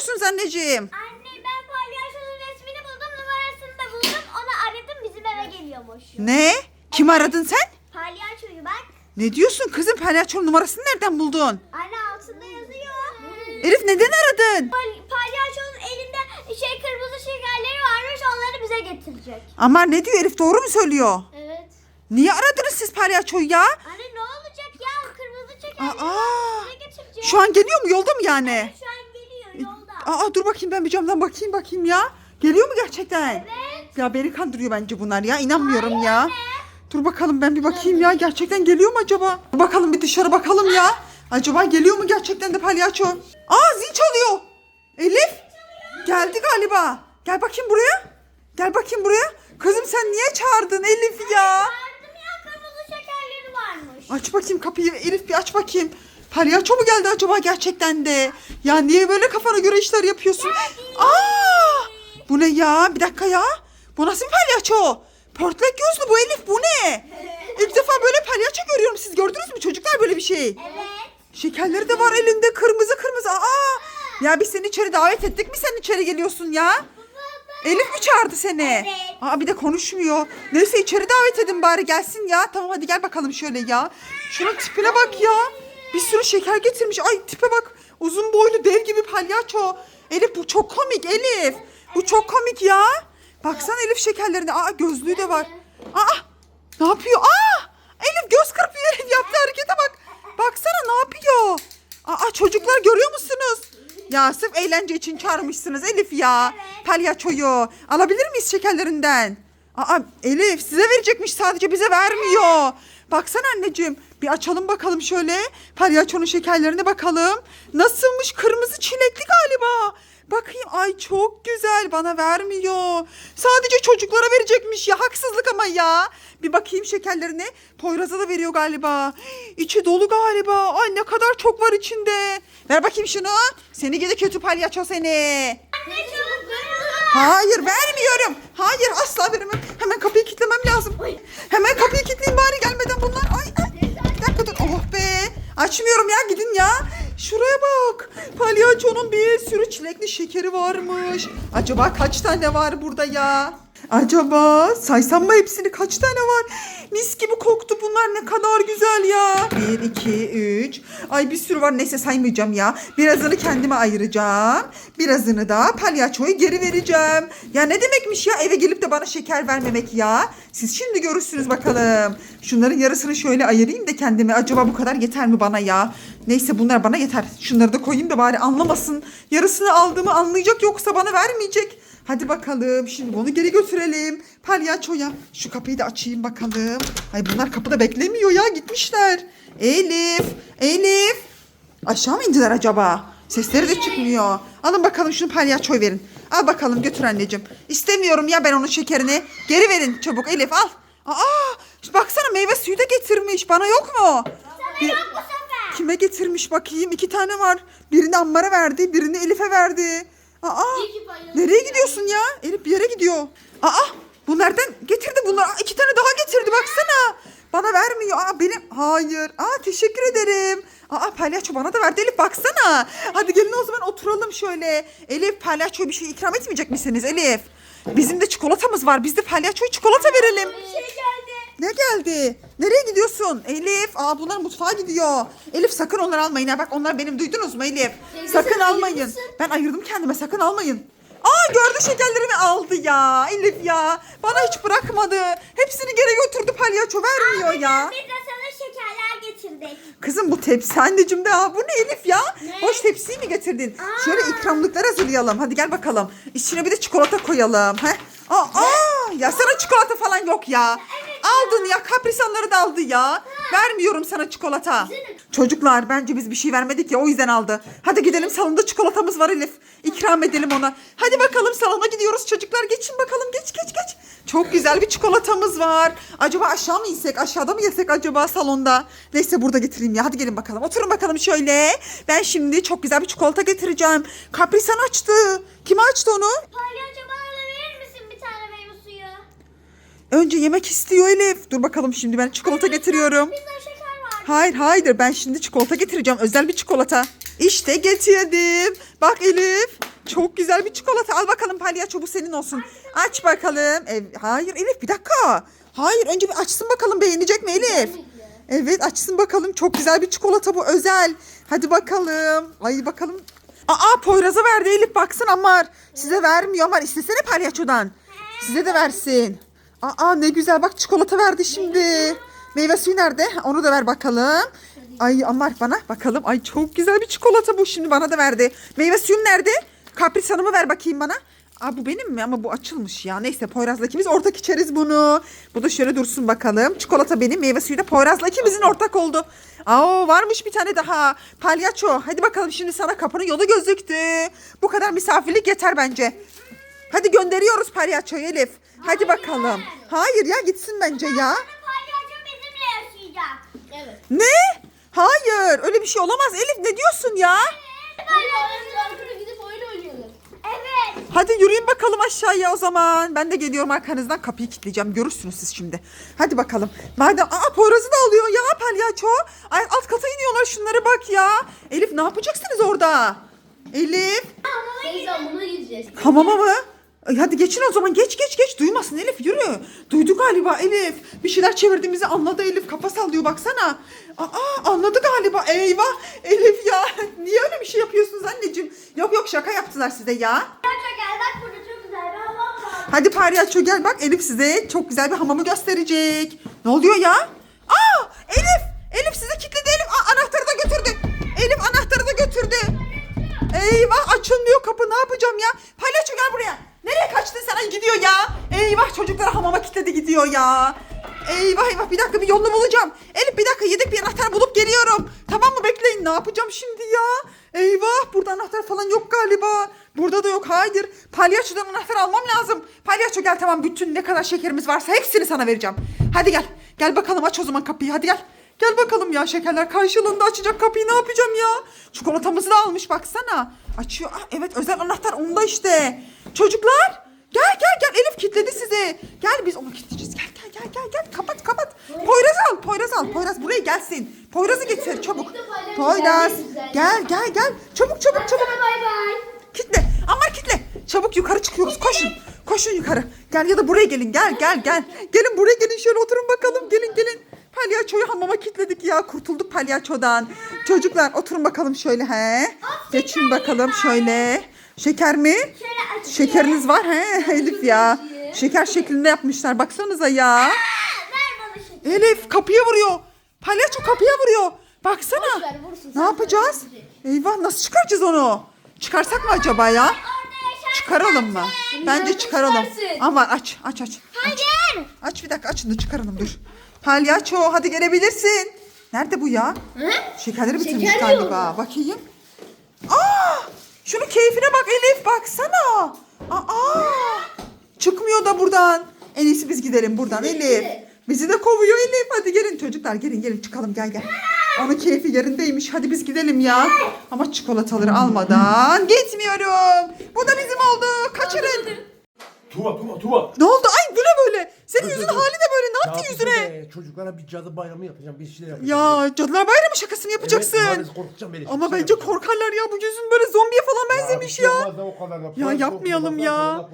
yapıyorsunuz anneciğim? Anne ben palyaçonun resmini buldum numarasını da buldum. Onu aradım bizim eve geliyormuş. Ne? Kim aradın sen? Palyaçoyu bak. Ne diyorsun kızım palyaçonun numarasını nereden buldun? Anne altında yazıyor. Elif neden aradın? Pal- palyaçonun elinde şey kırmızı şekerleri varmış onları bize getirecek. Ama ne diyor Elif doğru mu söylüyor? Evet. Niye aradınız siz palyaçoyu ya? Anne ne olacak ya kırmızı şekerleri Aa, var, bize getirecek. Şu an geliyor mu yolda mı yani? Şu an. Aa dur bakayım ben bir camdan bakayım bakayım ya. Geliyor mu gerçekten? Evet. Ya beni kandırıyor bence bunlar ya. İnanmıyorum ya. Dur bakalım ben bir bakayım ya. Gerçekten geliyor mu acaba? Bakalım bir dışarı bakalım ya. Acaba geliyor mu gerçekten de palyaço? Aa zil çalıyor. Elif. Geldi galiba. Gel bakayım buraya. Gel bakayım buraya. Kızım sen niye çağırdın Elif ya? Yardım ya kırmızı şekerleri varmış. Aç bakayım kapıyı Elif bir aç bakayım. Palyaço mu geldi acaba gerçekten de? Ya niye böyle kafana göre işler yapıyorsun? Aa! Bu ne ya? Bir dakika ya. Bu nasıl bir palyaço? Portlak gözlü bu Elif bu ne? İlk defa böyle palyaço görüyorum. Siz gördünüz mü çocuklar böyle bir şey? Evet. Şekerleri de var elinde kırmızı kırmızı. Aa! Ya biz seni içeri davet ettik mi sen içeri geliyorsun ya? Elif mi çağırdı seni? Evet. Aa bir de konuşmuyor. Neyse içeri davet edin bari gelsin ya. Tamam hadi gel bakalım şöyle ya. Şunun tipine bak ya. Bir sürü şeker getirmiş. Ay tipe bak. Uzun boylu dev gibi palyaço. Elif bu çok komik Elif. Bu çok komik ya. Baksana Elif şekerlerine. Aa gözlüğü de var. Aa ne yapıyor? Aa Elif göz kırpıyor Elif yaptığı harekete bak. Baksana ne yapıyor? Aa çocuklar görüyor musunuz? Ya sırf eğlence için çağırmışsınız Elif ya. Palyaçoyu. Alabilir miyiz şekerlerinden? Aa Elif size verecekmiş sadece bize vermiyor. Baksana anneciğim bir açalım bakalım şöyle. Palyaçonun şekerlerine bakalım. Nasılmış kırmızı çilekli galiba. Bakayım ay çok güzel bana vermiyor. Sadece çocuklara verecekmiş ya haksızlık ama ya. Bir bakayım şekerlerine. Poyraz'a da veriyor galiba. İçi dolu galiba. Ay ne kadar çok var içinde. Ver bakayım şunu. Seni gidi kötü palyaço seni. Anne çabuk. Hayır vermiyorum. Hayır asla veremem. Hemen kapıyı kilitlemem lazım. Hemen kapıyı kilitleyeyim bari gelmeden bunlar. Ay, ay. Bir dakika dur. Oh be. Açmıyorum ya gidin ya. Şuraya bak. Palyaçonun bir sürü çilekli şekeri varmış. Acaba kaç tane var burada ya? Acaba saysam mı hepsini kaç tane var? Mis gibi koktu bunlar ne kadar güzel ya. Bir, iki, üç. Ay bir sürü var neyse saymayacağım ya. Birazını kendime ayıracağım. Birazını da palyaçoya geri vereceğim. Ya ne demekmiş ya eve gelip de bana şeker vermemek ya. Siz şimdi görürsünüz bakalım. Şunların yarısını şöyle ayırayım da kendime. Acaba bu kadar yeter mi bana ya? Neyse bunlar bana yeter. Şunları da koyayım da bari anlamasın. Yarısını aldığımı anlayacak yoksa bana vermeyecek. Hadi bakalım şimdi bunu geri götürelim. Palyaçoya. Şu kapıyı da açayım bakalım. Ay bunlar kapıda beklemiyor ya gitmişler. Elif. Elif. Aşağı mı indiler acaba? Sesleri de çıkmıyor. Alın bakalım şunu palyaçoya verin. Al bakalım götür anneciğim. İstemiyorum ya ben onun şekerini. Geri verin çabuk Elif al. Aa, baksana meyve suyu da getirmiş. Bana yok mu? Bir- Yok sefer. Kime getirmiş bakayım? İki tane var. Birini Ammar'a verdi, birini Elif'e verdi. Aa, İyi ki paylaştık. nereye gidiyorsun ya? Elif bir yere gidiyor. Aa, bu nereden getirdi bunlar? Aa, iki tane daha getirdi baksana. Bana vermiyor. Aa, benim. Hayır. Aa, teşekkür ederim. Aa, palyaço bana da verdi Elif baksana. Hadi gelin o zaman oturalım şöyle. Elif palyaçoya bir şey ikram etmeyecek misiniz Elif? Bizim de çikolatamız var. Biz de palyaçoya çikolata verelim. Bir şey geldi. Ne geldi? Nereye gidiyorsun? Elif. Aa bunlar mutfağa gidiyor. Elif sakın onları almayın ha. Bak onlar benim duydunuz mu Elif? Sakın almayın. Ben ayırdım kendime sakın almayın. Aa gördü şekerlerimi aldı ya. Elif ya. Bana hiç bırakmadı. Hepsini geri götürdü palyaço vermiyor ya. Biz de sana şekerler getirdik. Kızım bu tepsi anneciğim de. Aa, bu ne Elif ya? Ne? Hoş tepsiyi mi getirdin? Aa. Şöyle ikramlıklar hazırlayalım. Hadi gel bakalım. İçine bir de çikolata koyalım. Heh. Aa, aa, ya sana çikolata falan yok ya. Aldın ya kaprisanları da aldı ya. Vermiyorum sana çikolata. Çocuklar bence biz bir şey vermedik ya o yüzden aldı. Hadi gidelim salonda çikolatamız var Elif. İkram edelim ona. Hadi bakalım salona gidiyoruz çocuklar. Geçin bakalım geç geç geç. Çok güzel bir çikolatamız var. Acaba aşağı mı insek aşağıda mı yesek acaba salonda? Neyse burada getireyim ya hadi gelin bakalım. Oturun bakalım şöyle. Ben şimdi çok güzel bir çikolata getireceğim. Kaprisan açtı. Kim açtı onu? Palyaço bana da verir misin bir tane meyve suyu? Önce yemek istiyor Elif. Dur bakalım şimdi ben çikolata getiriyorum. Hayır hayır ben şimdi çikolata getireceğim. Özel bir çikolata. İşte getirdim. Bak Elif. Çok güzel bir çikolata. Al bakalım palyaço bu senin olsun. Aç bakalım. Ev, hayır Elif bir dakika. Hayır önce bir açsın bakalım beğenecek mi Elif? Evet açsın bakalım. Çok güzel bir çikolata bu özel. Hadi bakalım. Ay bakalım. Aa Poyraz'a verdi Elif baksın Amar. Size vermiyor Amar. İstesene palyaçodan. Size de versin. Aa ne güzel bak çikolata verdi şimdi. Meyve suyu nerede? Onu da ver bakalım. Ay Amar bana bakalım. Ay çok güzel bir çikolata bu şimdi bana da verdi. Meyve suyum nerede? Kapris Hanım'ı ver bakayım bana. Aa bu benim mi? Ama bu açılmış ya. Neyse Poyraz'la ikimiz ortak içeriz bunu. Bu da şöyle dursun bakalım. Çikolata benim, meyve suyu da Poyraz'la ikimizin ortak oldu. Aa varmış bir tane daha. Palyaço. Hadi bakalım şimdi sana kapının yolu gözüktü. Bu kadar misafirlik yeter bence. Hadi gönderiyoruz palyaçoyu Elif. Hadi bakalım. Hayır ya gitsin bence ya. Palyaço bizimle yaşayacak. Evet. Ne? Hayır öyle bir şey olamaz Elif ne diyorsun ya? Arkada gidip oyun oynuyorlar. Evet. Hadi yürüyün bakalım aşağıya o zaman. Ben de geliyorum arkanızdan kapıyı kilitleyeceğim. Görürsünüz siz şimdi. Hadi bakalım. Madem aa Poyraz'ı da alıyor ya palyaço. Ay alt kata iniyorlar şunlara bak ya. Elif ne yapacaksınız orada? Elif buna gideceğiz. hamama mı? Ay, hadi geçin o zaman geç geç geç duymasın Elif yürü. Duydu galiba Elif. Bir şeyler çevirdiğimizi anladı Elif kafa sallıyor baksana. Aa anladı galiba eyvah Elif ya. Niye öyle bir şey yapıyorsunuz anneciğim? Yok yok şaka yaptılar size ya. Hadi palyaço gel bak Elif size çok güzel bir hamamı gösterecek. Ne oluyor ya? Aa Elif! Elif size kilitledi Elif. Aa, anahtarı da götürdü. Elif anahtarı da götürdü. Eyvah açılmıyor kapı ne yapacağım ya? Palyaço gel buraya. Nereye kaçtın sen? Gidiyor ya. Eyvah çocukları hamama kilitledi gidiyor ya. Eyvah eyvah bir dakika bir yolunu bulacağım. Elif bir dakika yedek bir anahtar bulup geliyorum. Tamam mı bekleyin ne yapacağım şimdi ya? Eyvah burada anahtar falan yok galiba. Burada da yok hayır. Palyaçodan anahtar almam lazım. Palyaço gel tamam bütün ne kadar şekerimiz varsa hepsini sana vereceğim. Hadi gel. Gel bakalım aç o zaman kapıyı hadi gel. Gel bakalım ya şekerler karşılığında açacak kapıyı ne yapacağım ya? Çikolatamızı da almış baksana. Açıyor. Ah, evet özel anahtar onda işte. Çocuklar gel gel gel Elif kilitledi sizi. Gel biz onu kilitleyeceğiz. Gel gel gel gel gel kapat kapat. Poyraz al Poyraz al. Poyraz buraya gelsin. Poyraz'ı getir çabuk. Poyraz gel gel gel. Çabuk çabuk çabuk. Bay bay. Kitle. Ama kitle. Çabuk yukarı çıkıyoruz. Koşun. Koşun yukarı. Gel ya da buraya gelin. Gel gel gel. Gelin buraya gelin. Şöyle oturun bakalım. Gelin gelin. Palyaçoyu hamama kilitledik ya. Kurtulduk palyaçodan. Çocuklar oturun bakalım şöyle he. Geçin bakalım şöyle. Şeker mi? Şekeriniz var he Elif ya. Şeker şeklinde yapmışlar. Baksanıza ya. Elif kapıya vuruyor. Palyaço kapıya vuruyor. Baksana. Ver, vursun. Ne yapacağız? Eyvah nasıl çıkaracağız onu? Çıkarsak mı acaba ya? Çıkaralım mı? Bence çıkaralım. Ama aç aç aç. Aç, Hayır. aç bir dakika açın da çıkaralım dur. Palyaço hadi gelebilirsin. Nerede bu ya? Hı? Şekerleri bitirmiş Şeker galiba. yiyorum. Bakayım. Aa! Şunun keyfine bak Elif baksana. Aa! Çıkmıyor da buradan. En iyisi biz gidelim buradan Elif. de. Bizi de kovuyor Elif. Hadi gelin çocuklar gelin gelin çıkalım gel gel. Onun keyfi yerindeymiş. Hadi biz gidelim ya. Ama çikolataları almadan gitmiyorum. Bu da bizim oldu. Kaçırın. Tuva tuva tuva. Ne oldu? Ay? Senin Dur, yüzün dur, dur. hali de böyle. Ne yaptın Ya yüzüne? be, Çocuklara bir cadı bayramı yapacağım. Bir şeyler yapacağım. Ya Cadılar Bayramı şakası mı yapacaksın? Maalesef korkutacağım beni. Ama bence korkarlar ya. Bu yüzün böyle zombiye falan benzemiş şey ya. Ya yapmayalım ya.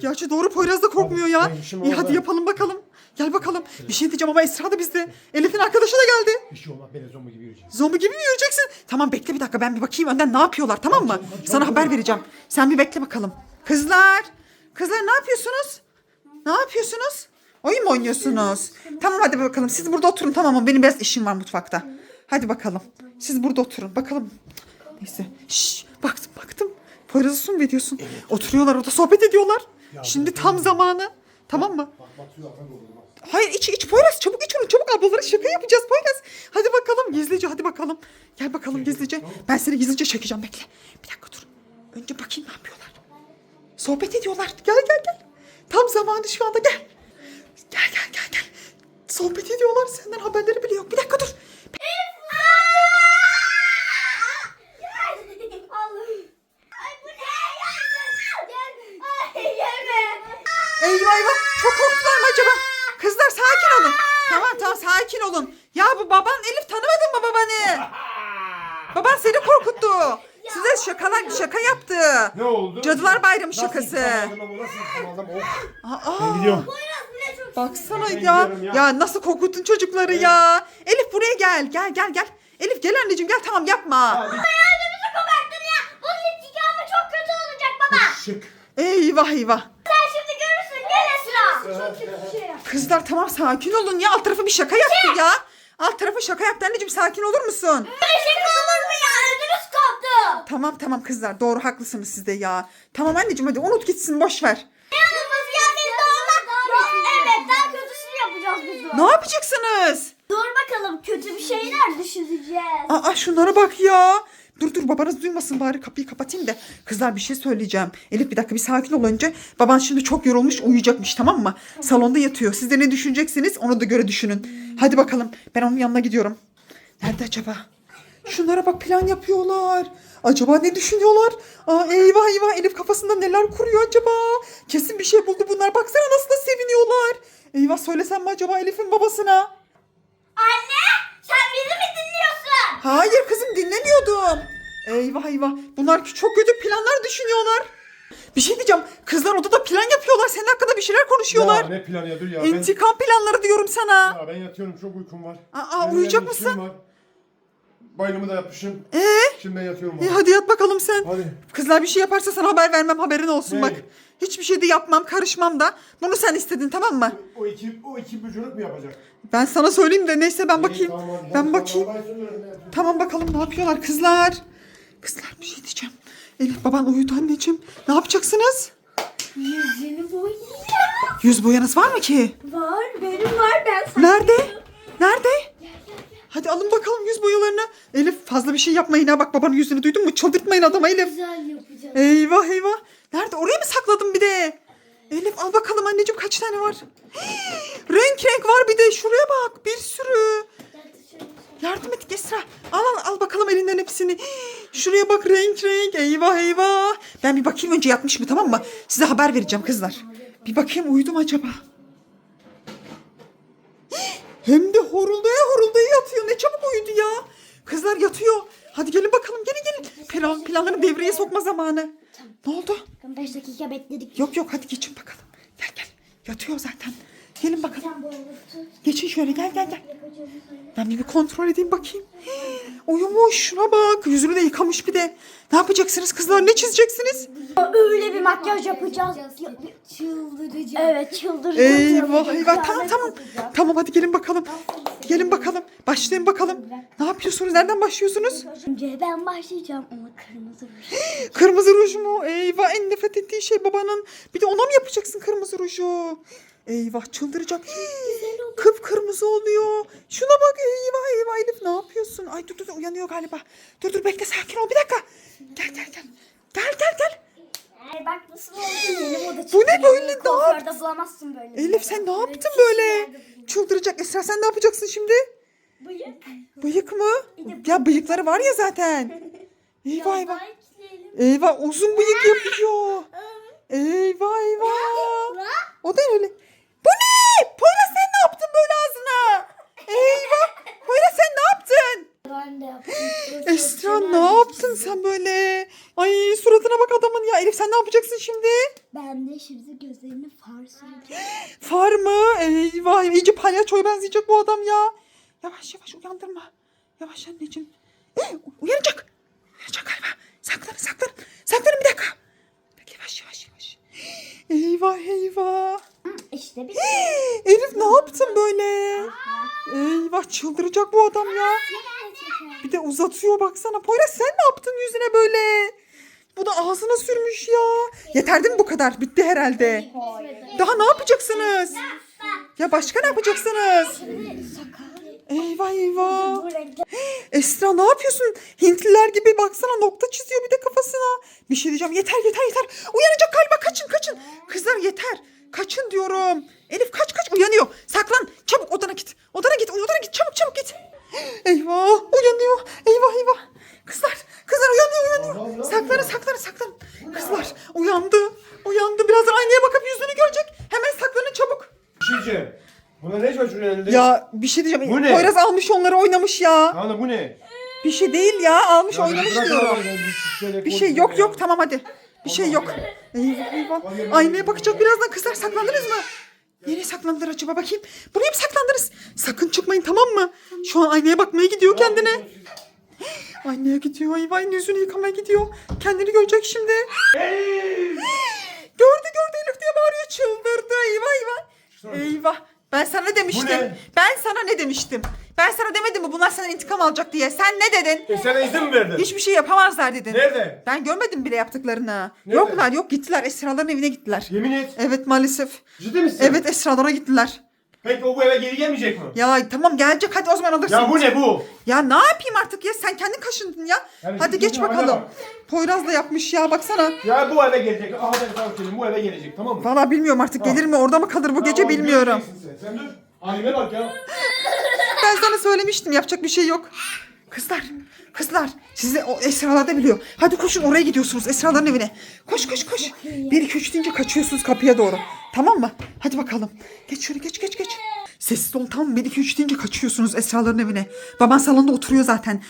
Gerçi doğru Poyraz da korkmuyor ya. işim İyi orada. hadi yapalım bakalım. Gel bakalım. Bir şey diyeceğim ama Esra da bizde. Elif'in arkadaşı da geldi. Bir şey olmaz. Ben de zombi gibi yürüyeceğim. Zombi gibi mi yürüyeceksin? Tamam bekle bir dakika ben bir bakayım önden ne yapıyorlar tamam mı? Sana haber vereceğim. Sen bir bekle bakalım. Kızlar. Kızlar ne yapıyorsunuz? Ne yapıyorsunuz? Oyun mu oynuyorsunuz? Tamam hadi bakalım. Siz burada oturun tamam mı? Benim biraz işim var mutfakta. Hadi bakalım. Siz burada oturun. Bakalım. Neyse. Şşş. Baktım baktım. Poyraz'ı su mu veriyorsun? Oturuyorlar orada sohbet ediyorlar. Şimdi tam zamanı. Tamam mı? Hayır iç iç Poyraz çabuk iç onu çabuk ablalara şaka yapacağız Poyraz. Hadi bakalım gizlice hadi bakalım. Gel bakalım gizlice. Ben seni gizlice çekeceğim bekle. Bir dakika dur. Önce bakayım ne yapıyorlar. Sohbet ediyorlar. Gel gel gel. Tam zamanı şu anda gel. Gel gel gel gel. Sohbet ediyorlar senden haberleri bile yok. Bir dakika dur. Eyvah eyvah çok korktular mı acaba? Kızlar sakin olun. Tamam tamam sakin olun. Ya bu baban Elif tanımadın mı babanı? Baban seni korkuttu. Size şakalar şaka yaptı. Ne oldu? Cadılar Bayramı Nasıl şakası. aldım ama nasıl intikam aldım? Oh. Aa, Ben gidiyorum. Baksana ya. ya. ya. nasıl korkuttun çocukları ya. Elif buraya gel. Gel gel gel. Elif gel anneciğim gel tamam yapma. Abi, Hayatımızı koparttın ya. Bunun intikamı çok kötü olacak baba. Şık. Eyvah eyvah. Sen şimdi görürsün gel Esra. Kızlar tamam sakin olun ya. Alt tarafı bir şaka yaptı ya. Alt tarafı şaka yaptı anneciğim sakin olur musun? Eşek olur mu ya? Ödümüz koptu. Tamam tamam kızlar doğru haklısınız siz de ya. Tamam anneciğim hadi unut gitsin boş ver. Yanımız ya biz de ona. Evet daha kötüsünü yapacağız biz de. Ne yapacaksınız? Dur bakalım kötü bir şeyler düşüneceğiz. Aa şunlara bak ya. Dur dur babanız duymasın bari kapıyı kapatayım da. Kızlar bir şey söyleyeceğim. Elif bir dakika bir sakin ol önce. Baban şimdi çok yorulmuş uyuyacakmış tamam mı? Salonda yatıyor. Siz de ne düşüneceksiniz ona da göre düşünün. Hadi bakalım ben onun yanına gidiyorum. Nerede acaba? Şunlara bak plan yapıyorlar. Acaba ne düşünüyorlar? Aa, eyvah eyvah Elif kafasında neler kuruyor acaba? Kesin bir şey buldu bunlar. Baksana nasıl da. Eyvah söylesem mi acaba Elif'in babasına? Anne sen bizi mi dinliyorsun? Hayır kızım dinlemiyordum. Eyvah eyvah. Bunlar çok kötü planlar düşünüyorlar. Bir şey diyeceğim. Kızlar odada plan yapıyorlar. Senin hakkında bir şeyler konuşuyorlar. Ya ne plan ya dur ya. Ben, İntikam planları diyorum sana. ya ben yatıyorum çok uykum var. Aa, Benim uyuyacak mısın? Var. Bayramı da yapmışım. Ee, Şimdi ben yatıyorum. abi. hadi yat bakalım sen. Hadi. Kızlar bir şey yaparsa sana haber vermem. Haberin olsun Ne? bak. Hiçbir şey de yapmam, karışmam da. Bunu sen istedin tamam mı? O iki, o iki bücürük mü yapacak? Ben sana söyleyeyim de neyse ben bakayım. İyi, tamam, hadi. Ben bakayım. Tamam bakalım ne yapıyorlar kızlar. Kızlar bir şey diyeceğim. Elif baban uyudu anneciğim. Ne yapacaksınız? Yüzünü boyayacağım. Yüz boyanız var mı ki? Var benim var ben sana. Nerede? Nerede? Hadi alın bakalım yüz boyalarını. Elif fazla bir şey yapmayın ha. Bak babanın yüzünü duydun mu? Çıldırtmayın adama Elif. Güzel yapacağız. Eyvah eyvah. Nerede? Oraya mı sakladın bir de? Elif al bakalım anneciğim kaç tane var? renk renk var bir de. Şuraya bak. Bir sürü. Yardım et Esra. Al al al bakalım elinden hepsini. Şuraya bak renk renk. Eyvah eyvah. Ben bir bakayım önce yatmış mı tamam mı? Size haber vereceğim kızlar. Bir bakayım uyudu mu acaba? Hem de horuldaya horuldaya yatıyor. Ne çabuk uyudu ya. Kızlar yatıyor. Hadi gelin bakalım gelin gelin. Plan, planları devreye sokma zamanı. Ne oldu? 5 dakika bekledik. Yok yok hadi geçin bakalım. Gel gel. Yatıyor zaten. Gelin bakalım. Geçin şöyle gel gel gel. Ben bir, bir kontrol edeyim bakayım. Hii, Uyumuş şuna bak. Yüzünü de yıkamış bir de. Ne yapacaksınız kızlar? Ne çizeceksiniz? Öyle bir makyaj yapacağız. Çıldıracağım. Evet çıldıracağız. Eyvah eyvah. Tamam tamam. Tamam hadi gelin bakalım. Gelin bakalım. Başlayın bakalım. Ne yapıyorsunuz? Nereden başlıyorsunuz? Önce ben başlayacağım ama kırmızı ruj. Kırmızı ruj mu? Eyvah en nefret ettiği şey babanın. Bir de ona mı yapacaksın kırmızı ruju? Eyvah çıldıracak. Hii, Kıpkırmızı oluyor. Şuna bak eyvah eyvah Elif ne yapıyorsun? Ay dur dur uyanıyor galiba. Dur dur bekle sakin ol bir dakika. Gel gel gel. Gel gel gel. Ay bak nasıl oldu benim o da Bu ne böyle? Ne Kuaförde bulamazsın böyle. Elif sen ne yaptın böyle? Çıldıracak. Esra sen ne yapacaksın şimdi? Bıyık. Bıyık mı? Ya bıyıkları var ya zaten. Eyvah eyvah. Eyvah uzun bıyık yapıyor. Eyvah eyvah. O da öyle. Bu ne? Poyraz sen ne yaptın böyle ağzına? Eyvah. Poyraz sen ne yaptın? Ben de yaptım. Esra ne yaptın sen böyle? Ay suratına bak adamın ya. Elif sen ne yapacaksın şimdi? Ben de şimdi gözlerini far süreceğim. Far mı? Eyvah iyice palyaçoya benzeyecek bu adam ya. Yavaş yavaş uyandırma. Yavaş anneciğim. Eh, Uyanacak. Uyanacak galiba. Saklanın saklanın. Saklanın bir dakika. Bekle yavaş yavaş yavaş. Eyvah eyvah. İşte bir Elif ne yaptın böyle? Eyvah çıldıracak bu adam ya. Bir de uzatıyor baksana. Poyraz sen ne yaptın yüzüne böyle? Bu da ağzına sürmüş ya. Yeter değil mi bu kadar? Bitti herhalde. Daha ne yapacaksınız? Ya başka ne yapacaksınız? Eyvah eyvah. Esra ne yapıyorsun? Hintliler gibi baksana nokta çiziyor bir de kafasına. Bir şey diyeceğim yeter yeter yeter. Uyanacak galiba kaçın kaçın. Kızlar yeter. Kaçın diyorum. Elif kaç kaç uyanıyor. Saklan çabuk odana git. Odana git odana git çabuk çabuk git. Eyvah uyanıyor. Eyvah eyvah. Kızlar kızlar uyanıyor uyanıyor. Saklanın saklanın saklanın. Kızlar uyandı. Uyandı birazdan aynaya bakıp yüzünü görecek. Hemen saklanın çabuk. Şey diyeceğim. Buna ne çocuğun elinde? Ya bir şey diyeceğim. Bu ne? Poyraz almış onları oynamış ya. Ana bu ne? Bir şey değil ya almış Ya oynamış bırak diyorum. arabayı, bir şey konuşma yok yok tamam hadi. Bir şey yok. Eyvah eyvah. Aynaya bakacak birazdan kızlar saklandınız mı? Nereye saklandılar acaba bakayım. Buraya mı saklandınız? Sakın çıkmayın tamam mı? Şu an aynaya bakmaya gidiyor kendine. Aynaya gidiyor eyvah yüzünü yıkamaya gidiyor. Kendini görecek şimdi. Gördü gördü Elif diye bağırıyor çıldırdı eyvah eyvah. Eyvah. Ben sana ne demiştim? ne? Ben sana ne demiştim? Ben sana demedim mi bunlar senden intikam alacak diye? Sen ne dedin? E sana izin mi verdin? Hiçbir şey yapamazlar dedin. Nerede? Ben görmedim bile yaptıklarını. Nerede? Yoklar yok gittiler Esra'ların evine gittiler. Yemin et. Evet maalesef. Ciddi misin? Evet Esra'lara gittiler. Peki o bu eve geri gelmeyecek mi? Ya tamam gelecek hadi o zaman alırsın. Ya bu ne bu? Ya ne yapayım artık ya sen kendin kaşındın ya. Yani hadi geç bakalım. bak. Poyraz da yapmış ya baksana. Ya bu eve gelecek. Aha ben sana söyleyeyim bu eve gelecek tamam mı? Valla bilmiyorum artık gelir mi orada mı kalır bu gece Ya, bilmiyorum. Sen. sen dur. Halime bak ya. Ben sana söylemiştim yapacak bir şey yok. Kızlar, kızlar sizi o Esralar da biliyor. Hadi koşun oraya gidiyorsunuz Esraların evine. Koş koş koş. Bir iki üç deyince kaçıyorsunuz kapıya doğru. Tamam mı? Hadi bakalım. Geç şöyle geç geç geç. Sessiz ol tamam? Bir iki üç deyince kaçıyorsunuz Esraların evine. Baban salonda oturuyor zaten.